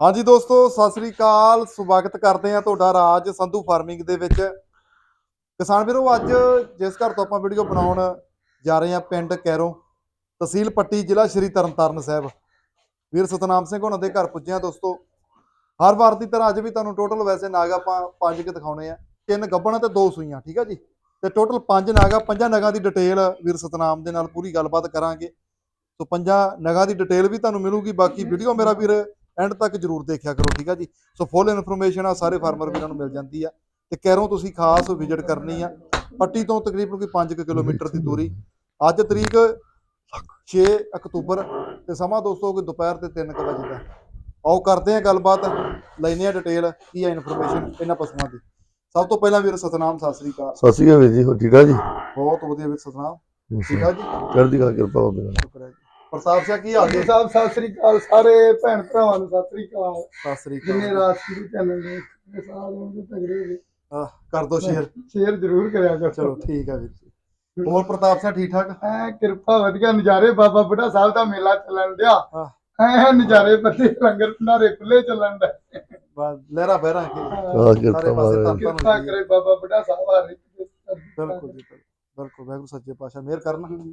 ਹਾਂਜੀ ਦੋਸਤੋ ਸਤਿ ਸ੍ਰੀ ਅਕਾਲ। ਸਵਾਗਤ ਕਰਦੇ ਹਾਂ ਤੁਹਾਡਾ ਰਾਜ ਸੰਧੂ ਫਾਰਮਿੰਗ ਦੇ ਵਿੱਚ। ਕਿਸਾਨ ਵੀਰੋ ਅੱਜ ਜਿਸ ਘਰ ਤੋਂ ਆਪਾਂ ਵੀਡੀਓ ਬਣਾਉਣ ਜਾ ਰਹੇ ਹਾਂ ਪਿੰਡ ਕੈਰੋਂ ਤਹਿਸੀਲ ਪੱਟੀ ਜ਼ਿਲ੍ਹਾ ਸ਼੍ਰੀ ਤਰਨਤਾਰਨ ਸਾਹਿਬ। ਵੀਰ ਸਤਨਾਮ ਸਿੰਘ ਉਹਨਾਂ ਦੇ ਘਰ ਪੁੱਜੇ ਹਾਂ ਦੋਸਤੋ। ਹਰ ਵਾਰ ਦੀ ਤਰ੍ਹਾਂ ਅੱਜ ਵੀ ਤੁਹਾਨੂੰ ਟੋਟਲ ਵੈਸੇ ਨਾਗ ਆਪਾਂ ਪੰਜ ਕੇ ਦਿਖਾਉਣੇ ਆ। ਤਿੰਨ ਗੱਬਣ ਤੇ ਦੋ ਸੂਈਆਂ ਠੀਕ ਆ ਜੀ? ਤੇ ਟੋਟਲ ਪੰਜ ਨਾਗਾ ਪੰਜਾਂ ਨਗਾਂ ਦੀ ਡਿਟੇਲ ਵੀਰ ਸਤਨਾਮ ਦੇ ਨਾਲ ਪੂਰੀ ਗੱਲਬਾਤ ਕਰਾਂਗੇ। ਸੋ ਪੰਜਾਂ ਨਗਾਂ ਦੀ ਡਿਟੇਲ ਵੀ ਤੁਹਾਨੂੰ ਮਿਲੂਗੀ ਬਾਕੀ ਵੀਡੀਓ ਮੇਰਾ ਵੀਰ ਐਂਡ ਤੱਕ ਜਰੂਰ ਦੇਖਿਆ ਕਰੋ ਠੀਕ ਆ ਜੀ? ਸੋ ਫੁੱਲ ਇਨਫੋਰਮੇਸ਼ਨ ਆ ਸਾਰੇ ਫਾਰਮਰ ਵੀਰਾਂ ਨੂੰ ਮਿਲ ਜਾਂਦੀ ਆ। ਤੇ ਕਹਿਰੋਂ ਤੁਸੀਂ ਖਾਸ ਵਿਜ਼ਿਟ ਕਰਨੀ ਆ। ਪੱਟੀ ਤੋਂ ਤਕਰੀਬਨ ਕੋਈ 5 ਕਿਲੋਮੀਟਰ ਦੀ ਦੂਰੀ। ਅੱਜ ਤਰੀਕ 6 ਅਕਤੂਬਰ ਤੇ ਸਮਾਂ ਦੋਸਤੋ ਕਿ ਦੁਪਹਿਰ ਦੇ 3 ਵਜੇ ਦਾ। ਆਓ ਕਰਦੇ ਆ ਗੱਲਬਾਤ। ਲੈਨੇ ਆ ਡਿਟੇਲ ਕੀ ਆ ਇਨਫੋਰਮੇਸ਼ਨ ਇਹਨਾਂ ਪਸ਼ੂਆਂ ਦੀ। ਸਭ ਤੋਂ ਪਹਿਲਾਂ ਵੀਰ ਸਤਨਾਮ ਸਤਿ ਸ੍ਰੀ ਅਕਾਲ। ਸਤਿ ਸ਼੍ਰੀ ਅਕਾਲ ਵੀਰ ਜੀ ਹੋ ਠੀਕ ਆ ਜੀ? ਬਹੁਤ ਵਧੀਆ ਵੀਰ ਸਤਨਾਮ। ਠੀਕ ਆ ਜੀ? ਚੜ੍ਹਦੀ ਕਲਾ ਕਿਰਪਾ ਬਾਬੇ ਸ਼ੁਕਰ ਹੈ ਜੀ। ਪ੍ਰਤਾਪ ਸਿੰਘ ਕੀ ਹਾਲ ਜੀ? ਸਾਹਿਬ ਸਤਿ ਸ੍ਰੀ ਅਕਾਲ ਸਾਰੇ ਭੈਣ ਭਰਾਵਾਂ ਨੂੰ ਸਤਿ ਸ੍ਰੀ ਅਕਾਲ। ਸਤਿ ਸ੍ਰੀ ਜਿੰਨੇ ਅਕਾਲ ਰਾਜਸੀ ਚੈਨਲ ਨੇ ਇਹ ਸਾਰਿਆਂ ਨੂੰ ਤਗੜੇ ਹੋ ਆਹ, ਕਰ ਦੋ ਸ਼ੇਅਰ। ਸ਼ੇਅਰ ਜ਼ਰੂਰ ਕਰਿਆ ਕਰੋ। ਚਲੋ ਠੀਕ ਆ ਵੀਰ ਜੀ। ਹੋਰ ਪ੍ਰਤਾਪ ਸਿੰਘ ਠੀਕ ਠਾਕ? ਐ ਕਿਰਪਾ ਵਧੀਆ ਨਜ਼ਾਰੇ ਬਾਬਾ ਬੁੱਢਾ ਸਾਹਿਬ ਦਾ ਮੇਲਾ ਚੱਲਣ ਡਿਆ। ਹਾਂ। ਐ ਨਜ਼ਾਰੇ ਬੱਤੇ ਲੰਗਰ ਭੰਡਾਰੇ ਖੁੱਲੇ ਚੱਲਣ ਡੇ ਬਸ ਲਹਿਰਾ ਬਹਿਰਾ ਕੇ ਸਾਰੇ ਪਾਸੇ ਮਹਾਰਾਜ ਤਾਂ- ਕਿਰਪਾ ਕਰੇ ਬਾਬਾ ਬੁੱਢਾ ਸਾਹਿਬ ਆ ਰਹੀ ਬਿਲਕੁਲ ਜੀ ਬਿਲਕੁਲ। ਬਿਲਕੁਲ ਵਾਹਿਗੁਰੂ ਸੱਚੇ ਪਾਤਸ਼ਾਹ ਮਿਹਰ ਕਰਨ।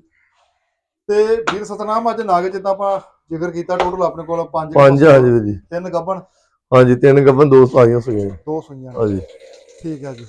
ਤੇ ਵੀਰ ਸਤਨਾਮ ਅੱਜ ਨਾਗ ਜਿੱਦਾਂ ਆਪਾਂ ਜ਼ਿਕਰ ਕੀਤਾ ਟੋਟਲ ਆਪਣੇ ਕੋਲ ਪੰਜ ਪੰਜ ਹਾਂਜੀ ਵੀਰ ਜੀ। ਤਿੰਨ ਗੱਬਣ ਹਾਂਜੀ ਤਿੰਨ ਗੱਬਨ ਦੋ ਸਾਈਆਂ ਸੁਈਆਂ ਜੀ। ਦੋ ਸੂਈਆਂ ਹਾਂਜੀ। ਠੀਕ ਹੈ ਜੀ।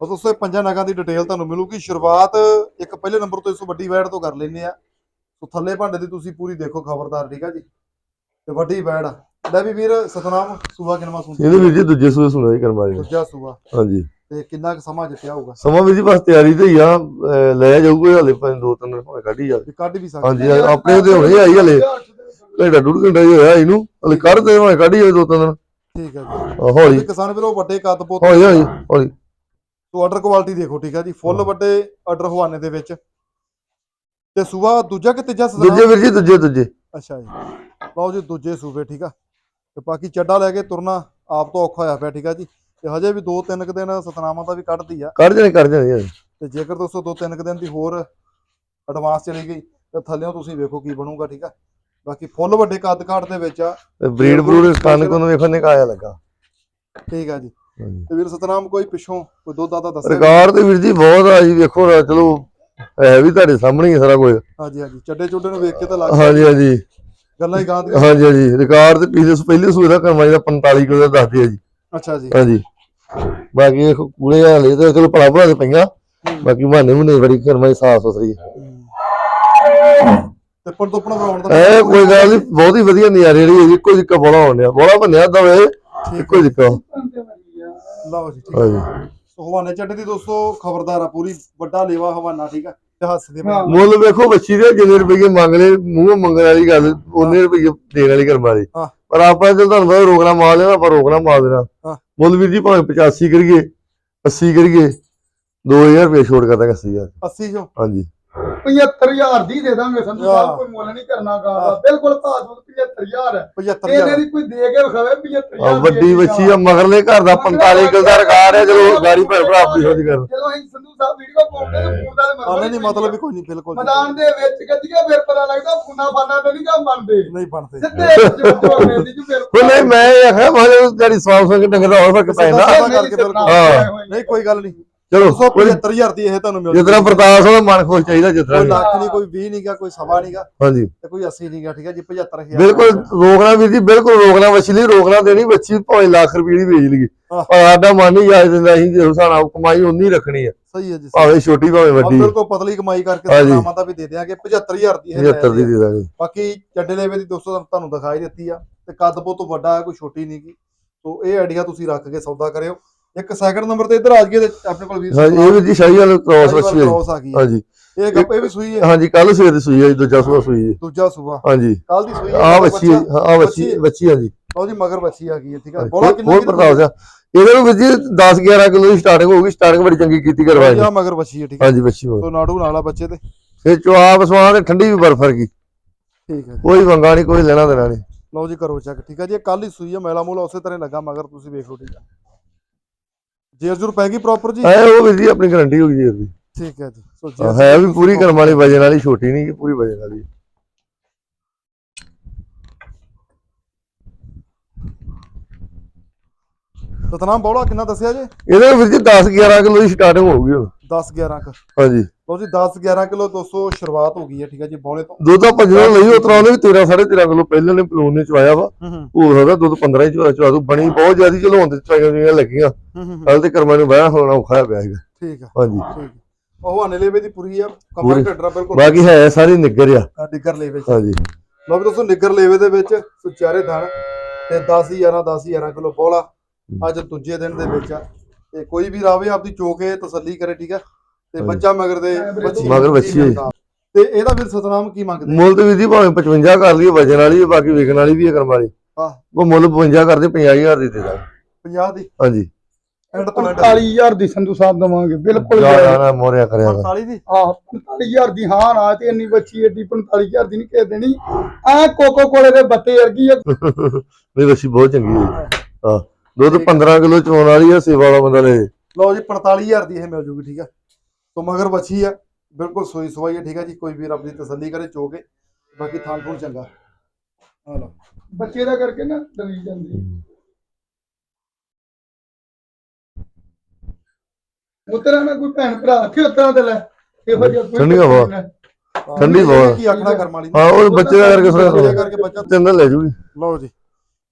ਉਹ ਦੋਸਤੋ ਇਹ ਪੰਜਾਂ ਨਗਾਂ ਦੀ ਡਿਟੇਲ ਤੁਹਾਨੂੰ ਮਿਲੂਗੀ। ਸ਼ੁਰੂਆਤ ਇੱਕ ਪਹਿਲੇ ਨੰਬਰ ਤੋਂ ਇਸ ਤੋਂ ਵੱਡੀ ਵੈੜ ਤੋਂ ਕਰ ਲੈਂਦੇ ਆ। ਸੋ ਥੱਲੇ ਭਾਂਡੇ ਦੀ ਤੁਸੀਂ ਪੂਰੀ ਦੇਖੋ ਖਬਰਦਾਰ ਠੀਕ ਆ ਜੀ? ਤੇ ਵੱਡੀ ਵੈੜ ਆ ਲੈ ਵੀ ਵੀਰ ਸਤਨਾਮ ਸੂਆ ਕਿਨਵਾ ਸੁਣਦੇ ਇਹਦੇ ਵੀਰ ਜੀ ਦੂਜੇ ਸੂਏ ਸੁਣਿਆ ਜੀ ਕਰਮਾ ਜੀ ਦੂਜਾ ਸੂਆ। ਹਾਂਜੀ। ਤੇ ਕਿੰਨਾ ਕੁ ਸਮਾਂ ਜਿੱਤਿਆ ਹੋਊਗਾ? ਸਮਾਂ ਵੀਰ ਜੀ ਬਸ ਤਿਆਰੀ ਤੇ ਹੀ ਆ। ਅਹ ਲੈ ਜਾਊਗਾ ਹਲੇ ਪੰਜ ਦੋ ਤਿੰਨ ਦਿਨ ਭਾਵੇਂ ਕੱਢ ਹੀ ਜਾਵੇ। ਵੀ ਕੱਢ ਵੀ ਸਕਦੇ ਹਾਂਜੀ ਆਪਣੇ ਉਹਦੇ ਹੁਣੇ ਆਈ ਹਲੇ। ਘੰਟਾ ਡੂਢ ਘੰਟਾ ਹੀ ਹੋਇਆ ਇਹਨੂੰ। ਹਲੇ ਕੱਢ ਦੇ ਭਾਵੇਂ ਕੱਢ ਹੀ ਜਾਵੇ ਦੋ ਤਿੰਨ ਦਿਨ। ਠੀਕ ਹੈ ਜੀ। ਹੌਲੀ। ਤੇ ਕਿਸਾਨ ਵੀਰੋ ਵੱਡੇ ਕੱਦ ਪੁੱਤ। ਹੌਲੀ ਹੌਲੀ ਹੌਲੀ। ਤੋ ਆਰਡਰ ਕੁਆਲਿਟੀ ਦੇਖੋ ਠੀਕ ਹੈ ਜੀ। ਫੁੱਲ। ਵੱਡੇ ਆਰਡਰ ਹਵਾਨੇ ਦੇ ਵਿੱਚ। ਤੇ ਸੂਆ ਦੂਜਾ ਕਿ ਤੀਜਾ ਦੂਜੇ ਸਤਨਾਮ ਵੀਰ ਜੀ ਦੂਜੇ ਦੂਜੇ। ਅੱਛਾ ਜੀ। ਲਓ ਜੀ ਦੂਜੇ ਸੂਬੇ ਠੀਕ ਆ। ਤੇ ਬਾਕੀ ਚੱਡਾ ਲੈ ਕੇ ਤੁਰਨਾ ਆਪ ਤੋਂ ਔਖਾ ਹੋਇਆ ਪਿਆ ਠੀਕ ਆ ਜੀ। ਤੇ ਹਜੇ ਵੀ ਦੋ ਤਿੰਨ ਕੁ ਦਿਨ ਸਤਨਾਮਾਂ ਦਾ ਵੀ ਕੱਢਦੀ ਆ। ਕੱਢ ਜਾਣੇ ਕੱਢ ਜਾਣੇ ਜੀ। ਤੇ ਜੇਕਰ ਦੋਸਤੋ ਦੋ ਤਿੰਨ ਕੁ ਦਿਨ ਦੀ ਹੋਰ ਐਡਵਾਂਸ ਚਲੀ ਗਈ ਤੇ ਥੱਲੇੋਂ ਤੁਸੀਂ ਵੇਖੋ ਕੀ ਬਣੂਗਾ ਠੀਕ ਆ? ਬਾਕੀ ਫੁੱਲ ਵੱਡੇ ਕੱਦ ਕਾਠ ਦੇ ਵਿੱਚ ਆ। ਬਰੀਡ ਬਰੂਡ ਕੰਨ ਕੋਨ ਵੇਖੋ ਨਿਕਾਇਆ ਲੱਗਾ। ਠੀਕ ਆ ਜੀ। ਤੇ ਵੀਰ ਸਤਨਾਮ ਕੋਈ ਪਿੱਛੋਂ ਕੋਈ ਦੁੱਧ ਦਾਦਾ ਦੱਸਿਆ? ਨੀ? ਰਿਕਾਰਡ ਤੇ ਵੀਰ ਜੀ ਬਹੁਤ ਆ ਜੀ ਵੇਖੋ ਨਾ ਚਲੋ ਹੈ ਵੀ ਤੁਹਾਡੇ ਸਾਹਮਣੇ ਹੀ ਸਾਰਾ ਕੁਝ। ਹਾਂਜੀ ਹਾਂਜੀ। ਚੱਡੇ ਚੁੱਡੇ ਨੂੰ ਵੇਖ ਕੇ ਤਾਂ ਲੱਗ ਹਾਂਜੀ ਹਾਂਜੀ। ਗੱਲਾਂ ਹੀ ਗਾਂਦੀਆਂ ਹਾਂਜੀ ਹਾਂਜੀ। ਰਿਕਾਰਡ ਤੇ ਪਿਛਲੇ ਪਹਿਲੇ ਸੂਏ ਦਾ ਕਰਮਾ ਜੀ ਦਾ 45 ਕਿਲੋ ਦਾ ਦੱਸਦੇ ਆ ਜੀ। ਅੱਛਾ ਜੀ। ਹਾਂਜੀ। ਬਾਕੀ ਇਹ ਕੂੜੇ ਹਾਲੇ ਤੇ ਚਲੋ ਭਲਾ ਭਲਾ ਤੇ ਪਈਆਂ। ਬਾਕੀ ਬਹਾਨੇ ਮੁੰਨੇ ਬੜੀ ਕਰਮਾ ਜੀ ਸਾਫ਼ ਸੁਥਰੀ। ਤੇ ਬਣਾਉਣ ਦਾ ਐ ਕੋਈ ਗੱਲ ਨਹੀਂ ਬਹੁਤ ਹੀ ਵਧੀਆ ਨਜ਼ਾਰੇ ਰਹੀ ਜੀ ਇੱਕੋ ਜਿੱਕਾ ਬੋਲਾ ਹੋਣਿਆ ਬੋਲਾ ਬੰਨਿਆ ਦਵੇ ਇੱਕੋ ਜਿੱਕਾ ਲਓ ਜੀ ਠੀਕ ਆ ਹਾਂਜੀ। ਸੋ ਹਵਾਨੇ ਚੱਡੇ ਦੀ ਦੋਸਤੋ ਖਬਰਦਾਰ ਆ ਪੂਰੀ ਵੱਡਾ ਲੇਵਾ ਹਵਾਨਾ ਠੀਕ ਆ? ਤੇ ਹੱਸਦੇ। ਮੁੱਲ ਵੇਖੋ ਬੱਚੀ ਦੇ ਜਿੰਨੇ ਰੁਪਏ ਮੰਗ ਲਏ ਮੂੰਹ ਮੰਗਣ ਵਾਲੀ ਗੱਲ ਉਹਨੇ ਰੁਪਏ ਦੇਣ ਵਾਲੀ ਕਰਮ ਹਾਂ। ਪਰ ਆਪਾਂ ਜੇ ਤੁਹਾਨੂੰ ਪਤਾ ਰੋਕਣਾ ਮਾਰ ਲੈਣਾ ਆਪਾਂ ਰੋਕਣਾ ਮਾਰ ਦੇਣਾ। ਹਾਂ। ਮੁੱਲ ਵੀਰ ਜੀ ਭਾਵੇਂ 85 ਕਰੀਏ 80 ਕਰੀਏ 2000 ਰੁਪਏ ਛੋੜ ਕਰ ਦਾਂਗੇ 80000 80 ਜੋ ਹਾਂਜੀ। 75000 ਦੀ ਦੇ ਦਾਂਗੇ ਸੰਧੂ। ਸਾਹਿਬ ਕੋਈ ਮੁੱਲ ਨਹੀਂ ਕਰਨਾ ਗਾ। ਬਿਲਕੁਲ ਭਾਅ 75000 ਹੈ 75000 ਇਹਦੇ ਦੀ ਕੋਈ ਦੇ ਕੇ ਵਿਖਾਵੇ 75000 ਆਹ ਵੱਡੀ ਬੱਚੀ ਆ ਮਗਰਲੇ ਘਰ ਦਾ 45 ਕਿਲੋ ਦਾ ਰਿਕਾਰਡ ਹੈ ਚਲੋ ਗਾੜੀ ਭੈਣ ਭਰਾ ਆਪਣੀ ਸੋਚ ਕਰ। ਜਦੋਂ ਅਸੀਂ ਸੰਧੂ ਸਾਹਿਬ ਵੀਡੀਓ ਪਾਉਂਦੇ ਤੇ ਫੋਨ ਦਾ ਮਤਲਬ ਨਹੀਂ ਮਤਲਬ ਵੀ ਕੋਈ ਨਹੀਂ ਬਿਲਕੁਲ। ਮੈਦਾਨ ਦੇ ਵਿੱਚ ਗੱਡੀਆਂ ਫਿਰ ਪਤਾ ਲੱਗਦਾ ਫੋਨਾ ਫਾਨਾ ਤੇ ਨਹੀਂ ਕੰਮ ਬਣਦੇ। ਨਹੀਂ ਬਣਦੇ। ਸਿੱਧੇ ਨਹੀਂ ਮੈਂ ਇਹ ਆਖਿਆ ਮੈਂ ਜਿਹੜੀ ਸਵਾਲ ਸੁਣ ਕੇ ਡੰਗਰ ਦਾ ਹੋਰ ਫ਼ਰਕ ਪੈਂਦਾ। ਹਾਂ। ਨਹੀਂ ਕੋਈ ਗੱਲ ਨਹੀਂ। ਚਲੋ 75000 ਦੀ ਇਹ ਤੁਹਾਨੂੰ ਮਿਲ ਜਿਤਨਾ ਪ੍ਰਤਾਪ ਉਹਦਾ ਮਨ ਖੁਸ਼ ਚਾਹੀਦਾ ਜਿਤਨਾ ਕੋਈ। ਲੱਖ ਨਹੀਂ ਕੋਈ 20 ਨਹੀਂਗਾ ਕੋਈ ਸਵਾ ਨਹੀਂਗਾ ਹਾਂਜੀ। ਤੇ ਕੋਈ 80 ਨਹੀਂਗਾ ਠੀਕ ਹੈ ਜੀ 75000 ਬਿਲਕੁਲ ਰੋਕਣਾ ਵੀਰ ਜੀ ਬਿਲਕੁਲ ਰੋਕਣਾ ਵੱਛੀ ਲਈ ਰੋਕਣਾ ਦੇਣੀ ਵੱਛੀ ਭਾਵੇਂ ਲੱਖ ਰੁਪਏ ਦੀ ਵੇਚ ਲਈਏ। ਹਾਂ। ਪਰ ਸਾਡਾ ਮਨ ਨਹੀਂ ਜਾਇਜ਼ ਦਿੰਦਾ ਅਸੀਂ ਜੇ ਸਾਡਾ ਕਮਾਈ ਉਨੀ ਰੱਖਣੀ ਆ। ਸਹੀ ਹੈ ਜੀ ਭਾਵੇਂ ਛੋਟੀ ਭਾਵੇਂ ਵੱਡੀ। ਬਿਲਕੁਲ ਪਤਲੀ ਕਮਾਈ ਕਰਕੇ। ਸਲਾਮਾਂ ਦਾ ਵੀ ਦੇ ਦਿਆਂਗੇ 75000 ਦੀ ਇਹ 75 ਦੀ ਦੇ ਦਾਂਗੇ। ਬਾਕੀ ਚੱਡੇ ਲੈਵੇ ਦੀ ਦੋਸਤੋ ਤੁਹਾਨੂੰ ਦਿਖਾਈ ਦਿੱਤੀ ਆ। ਤੇ ਕੱਦ ਬਹੁਤ ਵੱਡਾ ਹੈ ਕੋਈ ਛੋਟੀ ਨਹੀਂਗੀ ਸੋ ਇਹ ਆਈਡੀਆ ਤੁਸੀਂ ਰੱਖ ਕੇ ਸੌਦਾ ਕਰਿਓ। ਇੱਕ ਸੈਕਿੰਡ ਨੰਬਰ ਤੇ ਇੱਧਰ ਆ ਤੇ ਆਪਣੇ ਕੋਲ ਵੀਰ ਹਾਂਜੀ ਇਹ ਵੀਰ ਜੀ ਸ਼ਾਹੀ ਵਾਲਾ ਕ੍ਰੋਸ ਵੱਛੀ ਹੈ ਕ੍ਰੋਸ ਆ ਗਈ ਹੈ। ਹਾਂਜੀ। ਇਹ ਗੱਪੇ ਵੀ ਸੂਈ ਹੈ। ਹਾਂਜੀ ਕੱਲ ਸਵੇਰ ਦੀ ਸੂਈ ਹੈ ਜੀ ਦੂਜਾ ਸੂਆ ਸੂਈ ਹੈ। ਦੂਜਾ ਸੂਆ। ਹਾਂਜੀ। ਕੱਲ ਦੀ ਸੂਈ ਆ ਵੱਛੀ ਆ ਵੱਛੀ ਵੱਛੀ। ਵੱਛੀ ਹਾਂਜੀ ਲਓ ਜੀ ਮਗਰ ਬੱਚੀ ਆ ਗਈ ਹੈ ਠੀਕ ਹੈ ਬੋਲਾ ਕਿੰਨਾ ਹੋਰ ਪ੍ਰਤਾਪ ਸਿੰਘ ਇਹਦੇ ਨੂੰ ਜੀ 10 11 ਕਿਲੋ ਦੀ ਸਟਾਰਟਿੰਗ ਹੋਊਗੀ ਸਟਾਰਟਿੰਗ ਬੜੀ ਚੰਗੀ ਕੀਤੀ ਕਰਵਾਈ ਆ ਮਗਰ ਬੱਚੀ ਹੈ ਠੀਕ ਹੈ ਹਾਂਜੀ ਵੱਛੀ ਹੋ ਸੋ ਨਾੜੂ ਨਾਲਾ ਬੱਚੇ ਤੇ ਫਿਰ ਚੁਆਪ ਸਵਾਂ ਤੇ ਠੰਡੀ ਵੀ ਬਰਫ ਵਰਗੀ। ਠੀਕ ਹੈ ਜੀ। ਕੋਈ ਵੰਗਾ ਨਹੀਂ ਕੋਈ ਲੈਣਾ ਦੇਣਾ ਨਹੀਂ। ਲਓ ਜੀ ਕਰੋ ਚੈੱਕ ਠੀਕ ਹੈ ਜੀ। ਇਹ ਕੱਲ ਹੀ ਸੂਈ ਹੈ ਮੈਲਾ ਮੂਲਾ ਉਸੇ ਤਰ੍ਹਾਂ ਲੱਗਾ ਮਗਰ ਤੁਸੀਂ ਵੇਖ ਲਓ ਠੀਕ ਹੈ ਜੇਰ ਜੁਰ ਪੈ ਗਈ ਪ੍ਰੋਪਰ ਜੀ? ਐ ਉਹ ਵੀ ਜੀ ਆਪਣੀ ਗਾਰੰਟੀ ਹੋ ਗਈ ਜੇਰ ਦੀ। ਠੀਕ ਹੈ ਜੀ ਸੋ ਜੇਰ ਹੈ ਵੀ ਪੂਰੀ ਕਰਮ ਵਾਲੀ ਵਜਨ ਵਾਲੀ ਛੋਟੀ ਨਹੀਂ ਕਿ ਪੂਰੀ ਵਜਨ ਵਾਲੀ। ਸਤਨਾਮ ਬੌਲਾ ਕਿੰਨਾ ਦੱਸਿਆ ਜੇ? ਇਹਦੇ ਵਿੱਚ 10 11 ਕਿਲੋ ਦੀ ਸਟਾਰਟਿੰਗ ਹੋਊਗੀ ਹੁਣ। 10 11 ਕ। ਹਾਂਜੀ। ਲਓ ਜੀ 10 11 ਕਿਲੋ ਦੋਸਤੋ ਸ਼ੁਰੂਆਤ ਹੋ ਗਈ ਹੈ ਠੀਕ ਹੈ ਜੀ ਬੌਲੇ ਤੋਂ। ਦੁੱਧ ਆਪਾਂ ਜਦੋਂ ਲਈ ਉਤਰਾ ਉਹਨੇ ਵੀ 13 13.5 ਕਿਲੋ ਪਹਿਲੇ ਨੇ ਪਲੂਨ ਨੇ ਚਵਾਇਆ ਵਾ। ਹੂੰ ਸਕਦਾ ਦੁੱਧ 15 ਹੀ ਚਵਾ ਚਵਾ ਦੂ ਬਣੀ ਬਹੁਤ ਜ਼ਿਆਦੀ ਚਲੋ ਹੁਣ ਤੇ ਚਵਾਈਆਂ ਲੱਗੀਆਂ। ਹੂੰ, ਹੂੰ ਕੱਲ ਤੇ ਕਰਮਾਂ ਨੂੰ ਬਾਇਆ ਹੋਣਾ ਔਖਾ ਪਿਆ ਸੀਗਾ। ਠੀਕ ਆ। ਹਾਂਜੀ। ਉਹ ਹਨੇਲੇਵੇ ਦੀ ਪੂਰੀ ਆ ਕਮਰ। ਢੱਡਰਾ ਬਿਲਕੁਲ। ਬਾਕੀ ਹੈ ਸਾਰੀ ਨਿੱਗਰ ਆ। ਨਿੱਗਰ ਲੇਵੇ ਹਾਂਜੀ। ਲਓ ਵੀ ਦੋਸਤੋ ਨਿੱਗਰ ਲੇਵੇ ਦੇ ਵਿੱਚ ਸੁਚਾਰੇ ਥਣ ਤੇ 10 11 10 11 ਕਿਲੋ ਬੋਲਾ। ਅੱਜ ਦੂਜੇ ਦਿਨ ਦੇ ਵਿੱਚ ਆ। ਤੇ ਕੋਈ ਵੀ ਰਾਵੇ ਆਪਦੀ ਚੋਕੇ ਤਸੱਲੀ ਕਰੇ ਠੀਕ ਆ। ਤੇ। ਬੱਚਾ ਮਗਰ ਦੇ ਬੱਚੀ ਮਗਰ ਬੱਚੀ ਹੈ। ਤੇ ਇਹਦਾ ਵੀਰ ਸਤਨਾਮ ਕੀ ਮੰਗਦੇ ਮੁੱਲ ਤੇ ਵੀ ਜੀ ਭਾਵੇਂ 55 ਕਰ ਲਈਏ ਵਜਨ ਵਾਲੀ ਹੈ, ਬਾਕੀ ਵਿਕਣ ਵਾਲੀ ਵੀ ਹੈ ਕਰਮ ਵਾਲੀ। ਹਾਂ। ਉਹ ਮੁੱਲ 52 ਕਰਦੇ 50000 ਦੀ ਦੇ ਦਾਂਗੇ। 50 ਦੀ? ਹਾਂਜੀ। ਐਂਡ ਤੋਂ ਐਂਡ 45000 ਦੀ ਸੰਧੂ ਸਾਹਿਬ ਦਵਾਂਗੇ ਬਿਲਕੁਲ ਜ਼ਿਆਦਾ ਨਾ ਮੋਰਿਆ ਕਰਿਆ ਵਾ। 45 ਦੀ? ਆਹ 45000 ਦੀ ਹਾਂ ਨਾ ਤੇ ਇੰਨੀ ਬੱਚੀ ਏਡੀ 45000 ਦੀ ਨਹੀਂ ਕਹਿ ਦੇਣੀ। ਐ ਕੋਕੋ ਕੋਲੇ ਦੇ ਬੱਤੇ ਵਰਗੀ ਆ। ਨਹੀਂ ਰੱਸੀ ਬਹੁਤ ਚੰਗੀ ਹੈ ਹਾਂ ਦੁੱਧ 15 ਕਿਲੋ ਚੋਣ ਵਾਲੀ ਹੈ ਸੇਵਾ ਵਾਲਾ ਬੰਦਾ ਲੈ। ਜੇ। ਲਓ ਜੀ 45000 ਦੀ ਇਹ ਮਿਲ ਜੂਗੀ ਠੀਕ ਆ। ਤੋਂ ਮਗਰ ਬੱਚੀ ਆ। ਬਿਲਕੁਲ ਸੋਈ ਸਵਾਈ ਹੈ ਠੀਕ ਆ ਜੀ। ਕੋਈ ਵੀਰ ਆਪਣੀ ਤਸੱਲੀ ਕਰੇ ਚੋਕੇ ਬਾਕੀ ਥਾਂ ਥੂਣ ਚੰਗਾ। ਆ ਲਓ। ਬੱਚੇ ਦਾ ਕਰਕੇ ਨਾ ਦਲੀ ਜਾਂਦੀ। ਉਤਰਾ ਨਾ ਕੋਈ ਭੈਣ ਭਰਾ ਕਿ ਉਤਰਾ ਤੇ ਲੈ। ਇਹੋ ਜਿਹਾ ਕੋਈ ਠੰਡੀ ਹਵਾ। ਨਾ। ਠੰਡੀ ਬਹੁਤ। ਕੀ ਆਖਣਾ ਕਰਮ ਵਾਲੀ ਹਾਂ ਉਹ ਬੱਚੇ ਦਾ ਕਰਕੇ ਬੱਚੇ ਥੋੜਾ ਕਰਕੇ ਬੱਚਾ ਤਿੰਨ ਲੈ ਜੂਗੀ। ਲਓ ਜੀ।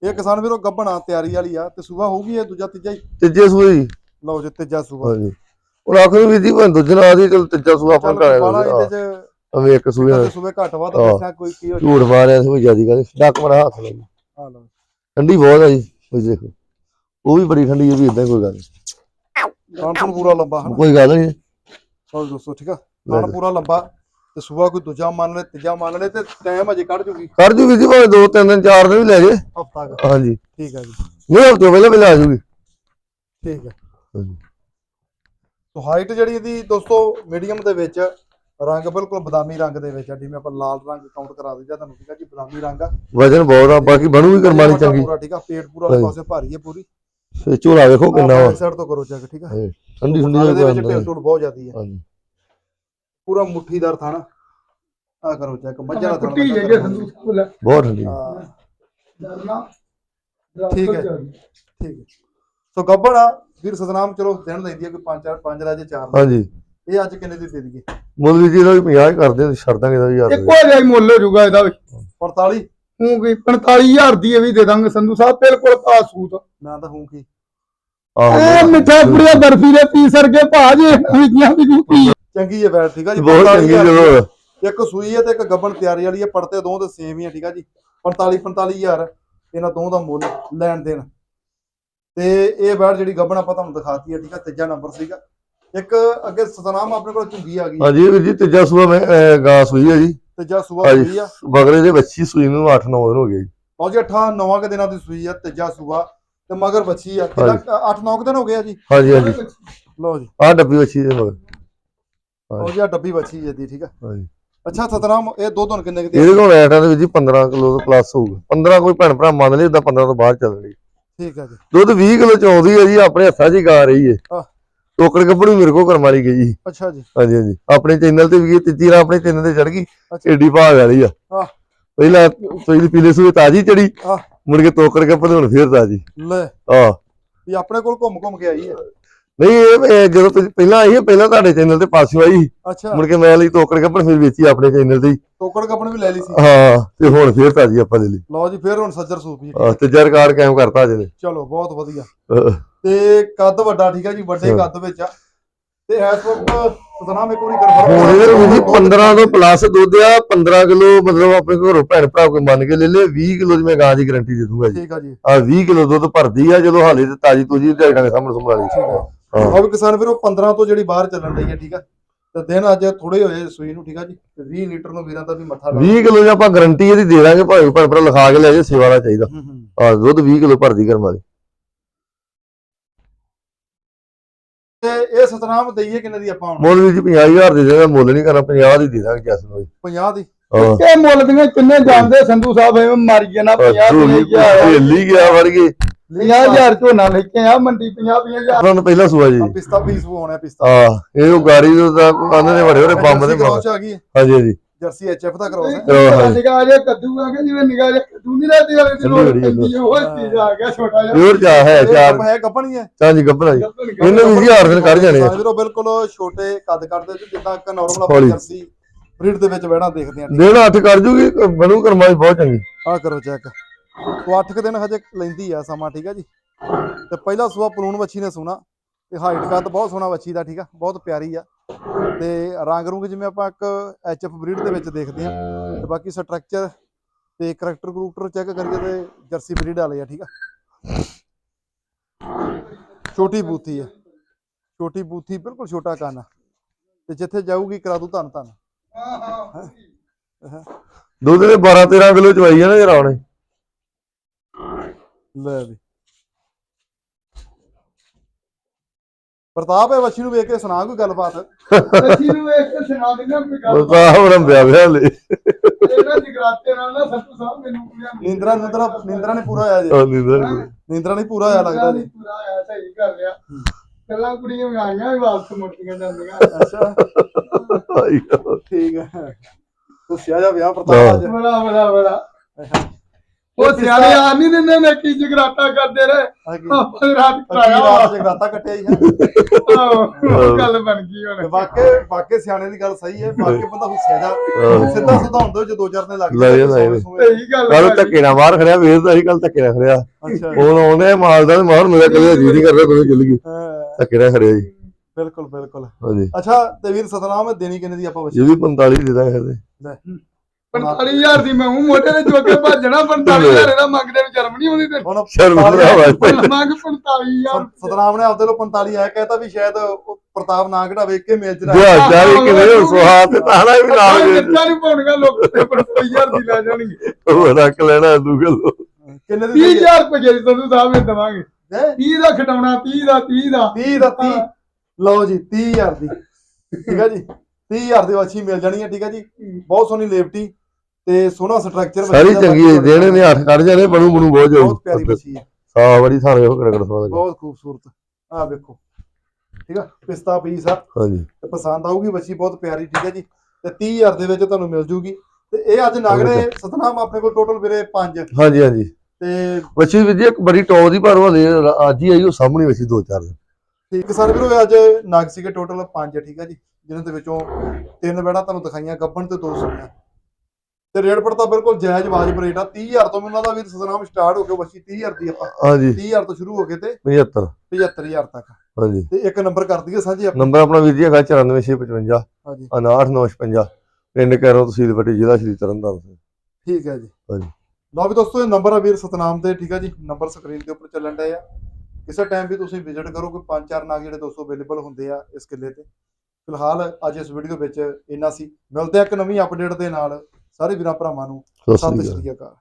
ਇਹ ਕਿਸਾਨ ਵੀਰੋ ਗੱਭਣਾ ਤਿਆਰੀ ਵਾਲੀ ਆ ਤੇ ਸੂਬਾ ਹੋਊਗੀ ਇਹ ਦੂਜਾ ਤੀਜਾ ਹੀ? ਤੀਜੇ ਸੂਏ ਜੀ ਲਓ ਜੀ ਤੀਜਾ ਸੂਬਾ। ਹਾਂਜੀ। ਉਹ ਆਖਰ ਵੀ ਜੀ ਭਾਵੇਂ ਦੂਜੇ ਨਾਲ ਦੀ ਚਲ ਤੀਜਾ ਸੂਆ ਆਪਾਂ ਇਹਦੇ ਚ ਅਵੇਂ ਇੱਕ ਸੂਏ ਕਦੇ ਸੂਬੇ ਘੱਟ ਵੱਧ ਹਾਂ। ਦੱਸਿਆ ਕੋਈ ਕੀ ਹੋ ਝੂਠ ਮਾਰਿਆ ਸੀ ਜਿਆਦੀ ਕਰੇ ਡੱਕ ਮਰਾ ਹੱਥ ਲੱਗੀ ਆ ਲਓ। ਠੰਡੀ ਬਹੁਤ ਆ ਜੀ ਉਹ ਦੇਖੋ। ਉਹ ਵੀ ਬੜੀ ਠੰਡੀ ਹੈ ਵੀ ਇਦਾਂ ਕੋਈ ਗੱਲ ਨਹੀਂ ਕਾਨਪੁਰ ਪੂਰਾ ਲੰਬਾ ਹਨ। ਕੋਈ ਗੱਲ ਨਹੀਂ ਲਓ ਦੋਸਤੋ ਠੀਕ ਆ? ਕਾਨ ਪੂਰਾ ਲੰਬਾ ਤੇ ਸੂਬਾ ਕੋਈ ਦੂਜਾ ਮੰਨ ਲੈ ਤੀਜਾ ਮੰਨ ਲੈ ਤੇ ਟਾਈਮ ਅਜੇ ਕੱਢ ਜੂਗੀ। ਕਰ ਜੂਗੀ ਜੀ ਭਾਵੇਂ ਦੋ ਤਿੰਨ ਦਿਨ ਚਾਰ ਦਿਨ ਵੀ ਲੈ ਜੇ। ਹਫਤਾ ਹਾਂਜੀ। ਠੀਕ ਆ ਜੀ। ਨਹੀਂ ਹਫ਼ਤੇ ਪਹਿਲਾਂ ਪਹਿਲਾਂ ਆ ਜੂਗੀ। ਠੀਕ ਆ। ਹਾਂਜੀ। ਸੋ ਹਾਈਟ ਜਿਹੜੀ ਇਹਦੀ ਦੋਸਤੋ ਮੀਡੀਅਮ ਦੇ ਵਿੱਚ ਰੰਗ ਬਿਲਕੁਲ ਬਦਾਮੀ ਰੰਗ ਦੇ ਵਿੱਚ ਆ। ਜਿਵੇਂ ਆਪਾਂ ਲਾਲ ਰੰਗ ਕਾਊਂਟ ਕਰਾ ਦਈਦਾ ਤੁਹਾਨੂੰ ਠੀਕ ਆ ਜੀ ਬਦਾਮੀ ਰੰਗ ਆ। ਵਜਨ ਬਹੁਤ ਆ ਬਾਕੀ ਬਣੂਗੀ ਕਰਮਾਲੀ ਵੱਡਾ ਚੰਗੀ। ਪੂਰਾ ਠੀਕ ਆ ਪੇਟ ਪੂਰਾ ਵਾਲੇ। ਪਾਸੇ ਭਾਰੀ ਹੈ ਪੂਰੀ। ਤੇ ਝੋਲਾ ਵੇਖੋ ਕਿੰਨਾ ਵਾ। ਸਾਈਡ ਤੋਂ ਕਰੋ ਚੈੱਕ ਠੀਕ ਆ। ਠੰਡੀ ਠੰਡੀ ਦਾ ਵਿੱਚ ਢੁੱਲ ਬਹੁਤ ਜ਼ਿਆਦੀ ਹੈ ਹਾਂਜੀ। ਪੂਰਾ ਮੁੱਠੀਦਾਰ ਥਣ। ਆ ਕਰੋ ਚੈੱਕ ਮੱਝਾਂ ਦਾ ਥਣ ਬਹੁਤ ਠੰਡੀ। ਠੀਕ ਹੈ। ਠੀਕ ਹੈ। ਸੋ ਗੱਬੜ ਆ ਵੀਰ ਸਤਨਾਮ ਚਲੋ ਦਿਨ ਲੈਂਦੀ ਆ ਕੋਈ 5 4 5 ਰਾਜੇ 4 ਹਾਂਜੀ। ਇਹ ਅੱਜ ਕਿੰਨੇ ਦੀ ਦੇ ਦਈਏ ਮੁੱਲ ਵੀ ਜੀ ਇਹਦਾ ਵੀ 50 ਕਰਦੇ ਤੇ ਛੱਡ ਦਾਂਗੇ ਇਹਦਾ ਵੀ ਯਾਰ ਇੱਕੋ ਜਿਹਾ ਹੀ ਮੁੱਲ ਹੋ ਜਾਊਗਾ ਇਹਦਾ ਵੀ। 45 ਹੂੰ ਕੀ 45000 ਦੀ ਇਹ ਵੀ ਦੇ ਦਾਂਗੇ ਸੰਧੂ ਸਾਹਿਬ ਬਿਲਕੁਲ ਪਾ ਸੂਤ। ਮੈਂ ਤਾਂ ਹੂੰ ਕੀ। ਐ ਮਿੱਠਾ ਪੁੜੀਆ ਬਰਫੀ ਦੇ ਪੀ ਸਰਗੇ ਭਾਜੇ ਵਿਕੀਆਂ ਵੀ ਕੀ ਚੰਗੀ ਹੈ ਬੈਠ ਠੀਕ ਆ ਜੀ? ਬਹੁਤ ਚੰਗੀ 45,000 ਜਦੋਂ ਇੱਕ ਸੂਈ ਹੈ ਤੇ ਇੱਕ ਗੱਬਣ ਤਿਆਰੀ ਵਾਲੀ ਹੈ ਪੜਤੇ ਦੋ ਤੇ ਸੇਮ ਹੀ ਆ ਠੀਕ ਆ ਜੀ? 45 45000 ਇਹਨਾਂ ਦੋ ਦਾ ਮੁੱਲ ਲੈਣ ਦੇਣ। ਤੇ ਇਹ ਬੈਠ ਜਿਹੜੀ ਗੱਬਣ ਆਪਾਂ ਤੁਹਾਨੂੰ ਦਿਖਾਤੀ ਹੈ ਠੀਕ ਆ ਤੀਜਾ ਨੰਬਰ ਸੀਗਾ। ਇੱਕ ਅੱਗੇ ਸਤਨਾਮ ਆਪਣੇ ਕੋਲ ਝੁੰਗੀ ਆ ਗਈ। ਹਾਂਜੀ ਇਹ ਵੀ ਜੀ ਤੀਜਾ ਸੂਆ ਮੈਂ ਅਹ, ਗਾਂ ਸੂਈ ਹੈ ਜੀ। ਤੀਜਾ ਸੂਆ ਹਾਂਜੀ ਸੂਈ ਆ। ਬਗਰੇ ਦੇ ਬੱਚੀ ਸੂਈ ਨੂੰ 8 9 ਦਿਨ ਹੋ ਗਏ ਜੀ। ਲਓ ਜੀ 8 9 ਕੁ ਦਿਨਾਂ ਦੀ ਸੂਈ ਆ ਤੀਜਾ ਸੂਆ ਤੇ ਮਗਰ ਬੱਚੀ ਆ। ਕਿੰਨਾ 8 9 ਦਿਨ ਹੋ ਗਏ ਆ ਜੀ? ਹਾਂਜੀ ਹਾਂਜੀ। ਲਓ ਜੀ। ਆਹ ਡੱਬੀ ਬੱਚੀ ਦੇ ਮਗਰ। ਲਓ ਜੀ ਆ ਡੱਬੀ ਬੱਚੀ ਜਦੀ ਠੀਕ ਆ। ਹਾਂਜੀ। ਅੱਛਾ ਸਤਨਾਮ ਇਹ ਦੋ ਦਿਨ ਕਿੰਨੇ ਕੁ ਦੀ ਆ? ਇਹਦੇ ਕੋਲ ਰੈਟਾਂ ਦੇ ਵਿੱਚ ਜੀ 15 ਕਿਲੋ ਤੋਂ ਪਲੱਸ ਹੋਊਗਾ। 15 ਕੋਈ ਭੈਣ ਭਰਾ ਮੰਨ ਲਈ ਇਦਾਂ 15 ਤੋਂ ਬਾਹਰ ਚੱਲ ਰਹੀ ਠੀਕ ਆ ਜੀ। ਦੁੱਧ 20 ਕਿਲੋ ਚ ਆਉਂਦੀ ਹੈ ਜੀ ਆਪਣੇ ਹੱਥਾਂ 'ਚ ਹੀ ਗਾ ਰਹੀ ਹੈ। ਟੋਕਰ ਕੱਪੜੂ ਮੇਰੇ ਕੋਲ ਕਰਮਾਰੀ ਗਈ ਜੀ ਅੱਛਾ ਜੀ। ਹਾਂਜੀ ਹਾਂਜੀ। ਆਪਣੇ ਚੈਨਲ ਤੇ ਵੀ ਤੀਜੀ ਰਾ ਆਪਣੇ ਚੈਨਲ ਤੇ ਚੜ ਗਈ। ਏਡੀ ਭਾਗ ਵਾਲੀ ਆ। ਪਹਿਲਾਂ ਪਹਿਲੀ ਪੀਲੇ ਸੂਏ ਤਾਜੀ ਚੜੀ। ਮੁੜ ਕੇ ਟੋਕਰ ਕੱਪੜੇ ਹੁਣ ਫੇਰ ਤਾਜੀ। ਲੈ। ਆਹ। ਵੀ ਆਪਣੇ ਕੋਲ ਘੁੰਮ ਘੁੰਮ ਕੇ ਆਈ ਹੈ ਨਹੀਂ ਇਹ ਇਹ ਜਦੋਂ ਪਹਿ- ਪਹਿਲਾਂ ਆਈ ਹੈ ਪਹਿਲਾਂ ਤੁਹਾਡੇ ਚੈਨਲ ਤੇ ਪਾਸਿਓ ਆਈ ਅੱਛਾ। ਮੁੜ ਕੇ ਮੈਂ ਲਈ ਟੋਕਰ ਕੱਪੜ ਫਿਰ ਵੇਚੀ ਆਪਣੇ ਚੈਨਲ ਤੇ ਹੀ। ਟੋਕੜ ਕੱਪਣ ਵੀ ਲੈ ਲਈ ਸੀ। ਹਾਂ ਤੇ ਹੁਣ ਫੇਰ ਤਾਜੀ ਆਪਾਂ ਦੇ ਲਈ। ਲਓ ਜੀ ਫੇਰ ਹੁਣ ਸੱਜਰ ਸੂਪ ਜੀ ਆਹ, ਤੀਜਾ ਰਿਕਾਰਡ ਕਾਇਮ ਕਰਤਾ ਜਿਹਨੇ ਚਲੋ ਬਹੁਤ ਵਧੀਆ। ਤੇ ਕੱਦ ਵੱਡਾ ਠੀਕ ਹੈ ਜੀ ਵੱਡੇ ਹਾਂ। ਕੱਦ ਵਿੱਚ ਆ। ਤੇ ਇਸ ਵਕਤ ਸਤਨਾਮ ਇੱਕ ਵਾਰੀ ਕਨਫਰਮ ਹੁਣ ਇਹਦੇ ਵਿੱਚ ਜੀ 15 ਤੋਂ ਪਲੱਸ ਦੁੱਧ ਆ 15 ਕਿਲੋ ਮਤਲਬ ਆਪਣੇ ਘਰੋਂ ਭੈਣ ਭਰਾ ਕੋਈ ਮੰਨ ਕੇ ਲੈ ਲੇ 20 ਕਿਲੋ ਦੀ ਮੈਂ ਗਾਂ ਦੀ ਗਾਰੰਟੀ ਦੇ ਦੂੰਗਾ ਜੀ। ਠੀਕ ਆ ਜੀ। ਆ 20 ਕਿਲੋ ਦੁੱਧ ਭਰਦੀ ਆ ਜਦੋਂ ਹਾਲੇ ਤੇ ਤਾਜੀ ਤੂਜੀ ਢਾਈਆਂ ਦੇ ਸਾਹਮਣੇ ਸੰਭਾਲੀ। ਠੀਕ ਆ। ਉਹ ਵੀ ਕਿਸਾਨ ਵੀਰੋ 15 ਤੋਂ ਜਿਹੜੀ ਬਾਹਰ ਚੱਲਣ ਰਹੀ ਹੈ ਠੀਕ ਆ। ਤੇ ਦਿਨ ਅੱਜ ਥੋੜੇ ਹੋਏ ਸੂਈ ਨੂੰ ਠੀਕ ਆ ਜੀ। ਤੇ 20 ਲੀਟਰ ਨੂੰ ਵੀਰਾਂ ਦਾ ਵੀ ਮੱਥਾ ਲਾ 20 ਕਿਲੋ ਦੀ ਆਪਾਂ ਗਾਰੰਟੀ ਇਹਦੀ ਦੇ ਦਾਂਗੇ ਭਾਵੇਂ ਭੈਣ ਭਰਾ ਲਿਖਾ ਕੇ ਲੈ ਜੇ ਸੇਵਾ ਦਾ ਚਾਹੀਦਾ। ਹੂੰ ਹੂੰ। ਆ ਦੁੱਧ 20 ਕਿਲੋ ਭਰਦੀ ਕਰਮ ਵਾਲੀ। ਤੇ ਇਹ ਸਤਨਾਮ ਦਈਏ ਕਿੰਨੇ ਦੀ ਆਪਾਂ ਹੁਣ? ਮੁੱਲ ਵੀ ਜੀ 50000 ਦੇ ਦੇਗਾ ਮੁੱਲ ਨਹੀਂ ਕਰਨਾ 50 ਦੀ ਦੇ ਦਾਂਗੇ ਜਸ ਨੂੰ 50 ਦੀ? ਇਹ ਮੁੱਲ ਦੀਆਂ ਕਿੰਨੇ ਜਾਣਦੇ ਸੰਧੂ ਸਾਹਿਬ ਐਵੇਂ ਮਰ ਨਾ 50 50000 ਢੇਲੀ ਗਿਆ ਵੜ ਗਏ 50000 ਝੋਨਾ ਲੈ ਕੇ ਆ ਮੰਡੀ 50 50000 ਉਹਨਾਂ ਨੂੰ ਪਹਿਲਾ ਸੂਆ ਜੀ। ਪਿਸਤਾ ਪੀਸ ਹੋਣਾ ਪਿਸਤਾ। ਆ ਇਹ ਉਹ ਗਾੜੀ ਦਾ ਕਹਿੰਦੇ ਨੇ ਬੜੇ ਬੜੇ ਬੰਬ ਦੇ ਹੈ। ਹਾਂਜੀ ਹਾਂਜੀ। ਜਰਸੀ ਐਚਐਫ ਦਾ ਕਰਾਉ ਹੈ ਹਾਂ। ਨਿਗਾਹ ਜਿਹਾ ਕੱਦੂ ਆ ਗਿਆ ਜਿਵੇਂ ਨਿਗਾਹ ਜਿਹਾ ਕੱਦੂ ਨਹੀਂ ਰਹਤੀ ਵਾਲੇ ਦੀ ਲੋੜ ਹੈ। ਪੈਂਦੀ ਹੈ ਉਹ ਚੀਜ਼ ਆ ਗਿਆ ਛੋਟਾ ਜਿਹਾ। ਪਿਓਰ ਚਾ ਹੈ ਚਾਰ। ਹੈ ਗੱਪਣੀ ਹੈ ਗੱਭਰਾ ਜੀ ਗੱਭਣ ਕਰ- ਇਹਨੇ ਵੀ ਹਜ਼ਾਰ ਦਿਨ ਕੱਢ ਜਾਣੇ ਆ। ਵੀਰੋ ਬਿਲਕੁਲ ਛੋਟੇ ਕੱਦ ਕਰਦੇ ਤੇ ਜਿੱਦਾਂ ਇੱਕ ਨਾਰਮਲ ਹੌਲੀ। ਆਪਾਂ ਜਰਸੀ ਬਰੀਡ ਦੇ ਵਿੱਚ ਬਹਿਣਾ ਦੇਖਦੇ ਆਂ। ਦਿਨ ਅੱਠ ਕਰ ਜੂਗੀ ਬਣੂ ਕਰਮਾਈ ਬਹੁਤ ਚੰਗੀ। ਆ ਕਰੋ ਚੈੱਕ ਉਹ 8 ਕੁ ਦਿਨ ਹਜੇ ਲੈਂਦੀ ਆ ਸਮਾਂ ਠੀਕ ਆ ਜੀ। ਤੇ ਪਹਿਲਾ ਸੂਆ ਪਲੂਣ ਵੱਛੀ ਨੇ ਸੁਣਾ ਤੇ ਹਾਈਟ ਕੱਦ ਬਹੁਤ ਸੋਹਣਾ ਵੱਛੀ ਦਾ ਠੀਕ ਆ ਬਹੁਤ ਪਿਆਰੀ ਆ। ਤੇ ਰੰਗ ਰੂੰਗ ਜਿਵੇਂ ਆਪਾਂ ਇੱਕ ਐਚਐਫ ਬਰੀਡ ਦੇ ਵਿੱਚ ਦੇਖਦੇ ਆ ਤੇ ਬਾਕੀ ਸਟਰਕਚਰ ਤੇ ਕਰੈਕਟਰ ਕਰੂਕਟਰ ਚੈੱਕ ਕਰੀਏ ਤੇ ਜਰਸੀ ਬਰੀਡ ਵਾਲੇ ਆ ਠੀਕ ਆ। ਛੋਟੀ ਬੂਥੀ ਆ ਛੋਟੀ ਬੂਥੀ ਬਿਲਕੁਲ ਛੋਟਾ ਕੰਨ ਆ। ਤੇ ਜਿੱਥੇ ਜਾਊਗੀ ਕਰਾ ਦੂ ਧੰਨ ਧੰਨ। ਹਾਂ ਹਾਂ। ਦੁੱਧ ਦੇ 12 13 ਕਿਲੋ ਚਵਾਈ ਆ ਨਾ ਜਰਾ ਉਹਨੇ। ਲੈ ਵੀ। ਪ੍ਰਤਾਪ ਹੈ ਵੱਛੀ ਨੂੰ ਵੇਖ ਕੇ ਸੁਣਾ ਕੋਈ ਗੱਲਬਾਤ? ਅਸੀਂ ਨੂੰ ਵੇਖ ਕੇ ਸੁਣਾ ਦਿੰਦਾ ਕੋਈ ਗੱਲ ਤਾਂ ਹੁਣ ਵਿਆਹ ਵਿਆਹ ਲੈ ਇਹਨਾਂ ਜਗਰਾਤੇ ਨਾਲ ਨਾ ਸੱਤੂ ਸਾਹਿਬ ਮੈਨੂੰ ਪੂਰਾ ਨੀਂਦਰਾ ਨੀਂਦਰਾ ਨੀਂਦਰਾ ਨੇ ਪੂਰਾ ਆਇਆ ਜੀ। ਉਹ ਨਹੀਂ ਦਰ ਨੀਂਦਰਾ ਨਹੀਂ ਪੂਰਾ ਆਇਆ ਲੱਗਦਾ ਜੀ। ਪੂਰਾ ਆਇਆ ਸਹੀ ਗੱਲ ਆ। ਕੱਲਾਂ ਕੁੜੀਆਂ ਆਈਆਂ ਵੀ ਵਾਪਸ ਮੁੜਦੀਆਂ ਜਾਂਦੀਆਂ। ਅੱਛਾ। ਠੀਕ ਹੈ। ਤੂੰ ਸਿਆ ਜਾ ਵਿਆਹ ਪ੍ਰਤਾਪ। ਅੱਜ। ਬੜਾ ਬੜਾ ਬੜਾ। ਸਿਆਣੇ ਆ ਨਹੀਂ ਦਿੰਦੇ ਨੇ ਕੀ ਜਗਰਾਤਾ ਕਰਦੇ ਰਹੇ। ਆਪਾਂ ਰਾਤ ਕਰਾਇਆ ਰਾਤ ਜਗਰਾਤਾ ਕੱਟਿਆ ਹੀ ਹੈ ਆਹੋ, ਉਹ ਗੱਲ ਬਣ ਗਈ ਹੁਣ। ਵਾਕੇ ਵਾਕੇ ਸਿਆਣੇ ਦੀ ਗੱਲ ਸਹੀ ਹੈ ਵਾਕੇ ਬੰਦਾ ਹੁੱਸਿਆ ਜਾ ਹਾਂ। ਸਿੱਧਾ ਸਿੱਧਾ ਹੁੰਦਾ ਜੋ ਦੋ ਚਾਰ ਦਿਨ ਲੱਗ ਜਾਂਦੇ ਹੈ। ਸਹੀ ਗੱਲ ਭਾਜੀ। ਧੱਕੇ ਨਾਲ ਬਾਹਰ ਖੜਿਆ ਵੇਖਦਾ ਸੀ ਕੱਲ ਧੱਕੇ ਨਾਲ ਖੜਿਆ। ਅੱਛਾ। ਹੁਣ ਆਉਂਦੇ ਮਾਲ ਦਾ ਮਾਰ ਮੇਰਾ ਕਦੇ ਜੀ ਨਹੀਂ ਕਰਦਾ ਕਦੇ ਚੱਲ ਗਈ। ਹਾਂ, ਧੱਕੇ ਨਾਲ ਖੜਿਆ ਜੀ। ਬਿਲਕੁਲ ਬਿਲਕੁਲ। ਹਾਂਜੀ। ਅੱਛਾ ਤੇ ਵੀਰ ਸਤਨਾਮ ਦੇਣੀ ਕਿੰਨੇ ਦੀ ਆਪਾਂ ਇਹ ਵੀ 45 ਦੇ ਦਾਂਗੇ ਇਹਦੇ 45000 ਦੀ ਮੈਂ ਹੂੰ ਮੋਢੇ ਤੇ ਚੁੱਕ ਕੇ ਭੱਜਣਾ 45000 ਇਹਦਾ ਮੰਗਦੇ ਨੂੰ ਸ਼ਰਮ ਨਹੀਂ ਆਉਂਦੀ ਤੇ ਹੁਣ ਸ਼ਰਮ ਨਾ ਆਵੇ ਮੰਗ 45000 ਸਤਨਾਮ ਨੇ ਆਪਦੇ ਲੋ 45 ਆਇਆ ਕਹਿੰਦਾ ਵੀ ਸ਼ਾਇਦ ਉਹ ਪ੍ਰਤਾਪ ਨਾ ਘਟਾ ਵੇਖ ਕੇ ਮੇਲ ਚ ਕਿਵੇਂ ਤੇ ਤਾਣਾ ਵੀ ਨਾਲ ਦੇ ਮਿਰਚਾਂ ਨਹੀਂ ਪਾਉਣੀਆਂ ਲੋਕ ਤੇ 45000 ਦੀ ਲੈ ਜਾਣਗੇ ਉਹ ਰੱਖ ਲੈਣਾ ਤੂੰ ਗੱਲ ਕਿੰਨੇ ਦੀ 30000 ਰੁਪਏ ਜਿਹੜੀ ਤੁਹਾਨੂੰ ਸਾਹਿਬ ਨੇ ਦਵਾਂਗੇ। ਹੈ? 30 ਦਾ ਖਟਾਉਣਾ 30 ਦਾ 30 ਦਾ। 30 ਦਾ 30 ਲਓ ਜੀ 30000 ਦੀ। ਠੀਕ ਹੈ ਜੀ? 30000 ਦੀ ਵਾਛੀ ਮਿਲ ਜਾਣੀ ਹੈ ਠੀਕ ਹੈ ਜੀ? ਬਹੁਤ ਸੋਹਣੀ ਲੇਵਟੀ। ਤੇ ਸੋਹਣਾ ਸਟਰਕਚਰ ਸਾਰੀ ਚੰਗੀ ਦੇਣੇ ਨੇ ਹੱਥ ਕੱਢ ਜਾਣੇ ਬਣੂ ਬਣੂ ਬਹੁਤ ਬਹੁਤ ਪਿਆਰੀ ਜਾਊ ਹੈ ਸਾਹ ਬੜੀ ਸਾਰੇ ਹੋ ਕਰਕੜ ਸਵਾਦ ਬਹੁਤ ਖੂਬਸੂਰਤ। ਆਹ ਵੇਖੋ। ਠੀਕ ਆ? ਪਿਸਤਾ ਪੀਸ ਆ। ਹਾਂਜੀ। ਤੇ ਪਸੰਦ ਆਊਗੀ ਬੱਚੀ ਬਹੁਤ ਪਿਆਰੀ ਠੀਕ ਹੈ ਜੀ। ਤੇ 30000 ਦੇ ਵਿੱਚ ਤੁਹਾਨੂੰ ਮਿਲ ਜੂਗੀ। ਤੇ ਇਹ ਅੱਜ ਨਾਗਰੇ ਸਤਨਾਮ ਆਪਣੇ ਕੋਲ ਟੋਟਲ ਵੀਰੇ 5 ਹਾਂਜੀ ਹਾਂਜੀ। ਤੇ ਬੱਚੀ ਵੀ ਜੀ ਇੱਕ ਬੜੀ ਟੌਪ ਦੀ ਪਰ ਉਹ ਅੱਜ ਹੀ ਆਈ ਉਹ ਸਾਹਮਣੇ ਵਸੀ ਦੋ ਚਾਰ। ਠੀਕ ਸਰ ਵੀਰੋ ਅੱਜ ਨਾਗ ਸੀਗੇ ਟੋਟਲ 5 ਠੀਕ ਹੈ ਜੀ। ਜਿਨ੍ਹਾਂ ਦੇ ਵਿੱਚੋਂ ਤਿੰਨ ਬੈੜਾਂ ਤੁਹਾਨੂੰ ਦਿਖਾਈਆਂ ਗੱਬਣ ਤੇ ਦੋ ਸੁਣੀਆਂ ਤੇ ਰੇਟ ਪਰ ਤਾਂ ਬਿਲਕੁਲ ਜਾਇਜ਼ ਵਾਜਬ ਰੇਟ ਆ। 30000 ਤੋਂ ਮੈਨੂੰ ਲੱਗਦਾ ਵੀਰ ਸਤਨਾਮ ਸਟਾਰਟ ਹੋ ਕੇ ਬੱਚੀ 30000 ਦੀ ਆਪਾਂ ਹਾਂਜੀ। 30000 ਤੋਂ ਸ਼ੁਰੂ ਹੋ ਕੇ ਤੇ 75 75000 ਤੱਕ। ਹਾਂਜੀ। ਤੇ ਇੱਕ ਨੰਬਰ ਕਰ ਦਈਏ ਸਾਂਝੇ ਆਪਾਂ। ਨੰਬਰ ਆਪਣਾ ਵੀਰ ਜੀ ਹੈਗਾ 94655 ਹਾਂਜੀ। 69956 ਪਿੰਡ ਕੈਰੋਂ ਤਹਿਸੀਲ ਪੱਟੀ ਜ਼ਿਲ੍ਹਾ ਸ਼੍ਰੀ ਤਰਨਤਾਰਨ ਠੀਕ ਹੈ ਜੀ। ਹਾਂਜੀ। ਲਓ ਵੀ ਦੋਸਤੋ ਇਹ ਨੰਬਰ ਆ ਵੀਰ ਸਤਨਾਮ ਦੇ ਠੀਕ ਹੈ ਜੀ। ਨੰਬਰ ਸਕਰੀਨ ਦੇ ਉੱਪਰ ਚੱਲਣ ਡਏ ਆ। ਕਿਸੇ ਟਾਈਮ ਵੀ ਤੁਸੀਂ ਵਿਜ਼ਿਟ ਕਰੋ ਕੋਈ ਪੰਜ ਚਾਰ ਨਾਗ ਜਿਹੜੇ ਦੋਸਤੋ ਅਵੇਲੇਬਲ ਹੁੰਦੇ ਆ ਇਸ ਕਿੱਲੇ ਤੇ। ਫਿਲਹਾਲ ਅੱਜ ਇਸ ਵੀਡੀਓ ਵਿੱਚ ਇੰਨਾ ਸੀ। ਮਿਲਦੇ ਆ ਇੱਕ ਨਵੀਂ ਅਪਡੇਟ ਦੇ ਨਾਲ। ਸਾਰੇ ਵੀਰਾਂ ਭਰਾਵਾਂ ਨੂੰ ਸਤਿ ਸ਼੍ਰੀ ਅਕਾਲ।